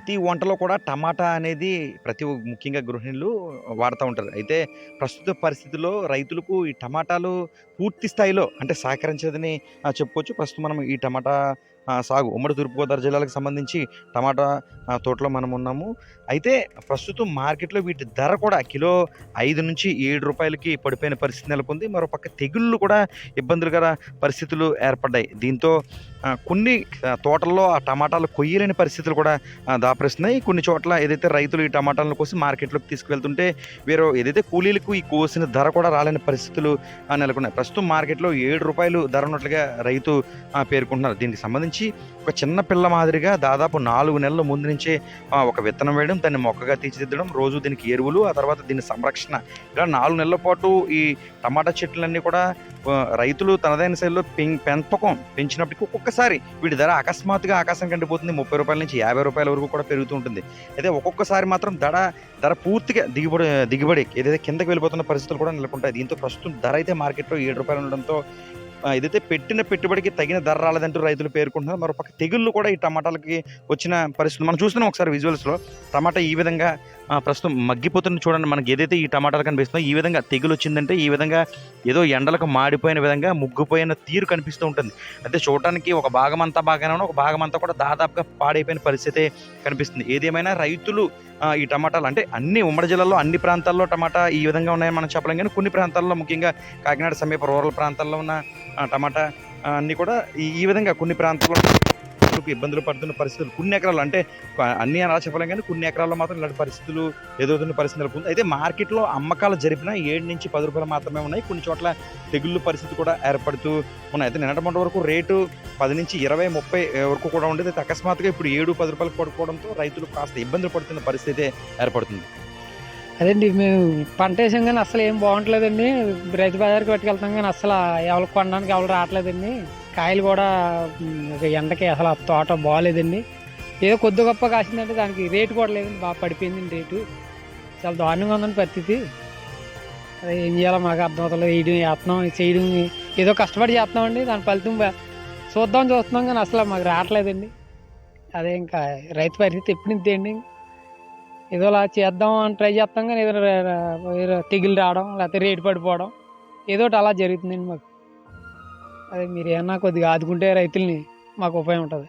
ప్రతి వంటలో కూడా టమాటా అనేది ప్రతి ముఖ్యంగా గృహిణులు వాడుతూ ఉంటారు. అయితే ప్రస్తుత పరిస్థితుల్లో రైతులకు ఈ టమాటాలు పూర్తి స్థాయిలో అంటే సహకరించదని ఆ, చెప్పుకోవచ్చు. ప్రస్తుతం మనం ఈ టమాటా సాగు ఉమ్మడి తూర్పుగోదావరి జిల్లాలకు సంబంధించి టమాటా తోటలో మనం ఉన్నాము. అయితే ప్రస్తుతం మార్కెట్లో వీటి ధర కూడా కిలో ఐదు నుంచి ఏడు రూపాయలకి పడిపోయిన పరిస్థితి నెలకొంది. మరోపక్క తెగుళ్ళు కూడా ఇబ్బందులుకర పరిస్థితులు ఏర్పడ్డాయి. దీంతో కొన్ని తోటల్లో ఆ టమాటాలు కొయ్యలేని పరిస్థితులు కూడా దాపరిస్తున్నాయి. కొన్ని చోట్ల ఏదైతే రైతులు ఈ టమాటాలను కోసి మార్కెట్లోకి తీసుకువెళ్తుంటే వీరు ఏదైతే కూలీలకు ఈ కోసిన ధర కూడా రాలేని పరిస్థితులు నెలకొన్నాయి. ప్రస్తుతం మార్కెట్లో ఏడు రూపాయలు ధర ఉన్నట్లుగా రైతు పేర్కొంటున్నారు. దీనికి సంబంధించి ఒక చిన్న పిల్ల మాదిరిగా దాదాపు నాలుగు నెలల ముందు నుంచే ఒక విత్తనం వేయడం దాన్ని మొక్కగా తీర్చిదిద్దడం రోజు దీనికి ఎరువులు ఆ తర్వాత దీని సంరక్షణ ఇలా నాలుగు నెలల పాటు ఈ టమాటా చెట్లన్నీ కూడా రైతులు తనదైన శైలిలో పెం పెంపకం పెంచినప్పటికీ ఒక్కొక్కసారి వీటి ధర అకస్మాత్తుగా ఆకాశం కండిపోతుంది. ముప్పై రూపాయల నుంచి యాభై రూపాయల వరకు కూడా పెరుగుతూ ఉంటుంది. అయితే ఒక్కొక్కసారి మాత్రం ధర ధర పూర్తిగా దిగుబడి దిగుబడి ఏదైతే కిందకి వెళ్ళిపోతున్న పరిస్థితులు కూడా నెలకొంటాయి. దీంతో ప్రస్తుతం ధర అయితే మార్కెట్లో ఏడు రూపాయలు ఉండడంతో ఏదైతే పెట్టిన పెట్టుబడికి తగిన ధర రాలేదంటూ రైతులు పేర్కొంటున్నారు మరొక తెగుళ్ళు కూడా ఈ టమాటాలకి వచ్చిన పరిస్థితి మనం చూస్తున్నాం ఒకసారి విజువల్స్లో టమాటా ఈ విధంగా ప్రస్తుతం మగ్గిపోతున్న చూడండి మనకి ఏదైతే ఈ టమాటాలు కనిపిస్తుందో ఈ విధంగా తెగులు వచ్చిందంటే ఈ విధంగా ఏదో ఎండలకు మాడిపోయిన విధంగా ముగ్గుపోయిన తీరు కనిపిస్తూ ఉంటుంది. అయితే చూడటానికి ఒక భాగం అంతా బాగానే ఒక భాగం అంతా కూడా దాదాపుగా పాడైపోయిన పరిస్థితి కనిపిస్తుంది. ఏదేమైనా రైతులు ఈ టమాటాలు అంటే అన్ని ఉమ్మడి జిల్లాలో అన్ని ప్రాంతాల్లో టమాటా ఈ విధంగా ఉన్నాయని మనం చెప్పలేం. కానీ కొన్ని ప్రాంతాల్లో ముఖ్యంగా కాకినాడ సమీప రూరల్ ప్రాంతాల్లో ఉన్న టమాటా అన్నీ కూడా ఈ విధంగా కొన్ని ప్రాంతాల్లో రైతులకు ఇబ్బందులు పడుతున్న పరిస్థితులు కొన్ని ఎకరాలు అంటే అన్ని అలా చెప్పలేం కానీ కొన్ని ఎకరాల్లో మాత్రం ఇలాంటి పరిస్థితులు ఎదుగుతున్న పరిస్థితి నెలకొంది. అయితే మార్కెట్లో అమ్మకాలు జరిపిన ఏడు నుంచి పది రూపాయలు మాత్రమే ఉన్నాయి. కొన్ని చోట్ల తెగుళ్ళు పరిస్థితి కూడా ఏర్పడుతూ ఉన్నాయి. అయితే నిన్నటి మొన్నటి వరకు రేటు పది నుంచి ఇరవై ముప్పై వరకు కూడా ఉండేది. అయితే అకస్మాత్తుగా ఇప్పుడు ఏడు పది రూపాయలు పడుకోవడంతో రైతులు కాస్త ఇబ్బందులు పడుతున్న పరిస్థితి ఏర్పడుతుంది. అదండి మేము పంట వేసాం కానీ అసలు ఏం బాగుంటలేదండి. రైతు బజార్కి పట్టుకెళ్తాం కానీ అసలు ఎవరు కొనడానికి ఎవరు రావట్లేదండి. కాయలు కూడా ఎండకి అసలు ఆ తోట బాగాలేదండి ఏదో కొద్ది గొప్ప కాసిందంటే దానికి రేటు కూడా లేదండి బాగా పడిపోయిందండి రేటు. చాలా దారుణంగా ఉందండి పరిస్థితి. అదే ఏం చేయాలో మాకు అర్థం అవుతలేదు వేయడం చేస్తున్నాం చేయడం ఏదో కష్టపడి చేస్తున్నామండి దాని ఫలితం చూద్దాం చూస్తున్నాం కానీ అసలు మాకు రావట్లేదండి. అదే ఇంకా రైతు పరిస్థితి ఎప్పుడు ఇంతేండి ఏదో అలా చేద్దాం అని ట్రై చేస్తాం కానీ ఏదో ఏదో తెగులు రావడం లేకపోతే రేటు పడిపోవడం ఏదో ఒకటి అలా జరుగుతుందండి మాకు. అదే మీరు ఏమన్నా కొద్దిగా ఆదుకుంటే రైతుల్ని మాకు ఉపయోగం ఉంటుంది.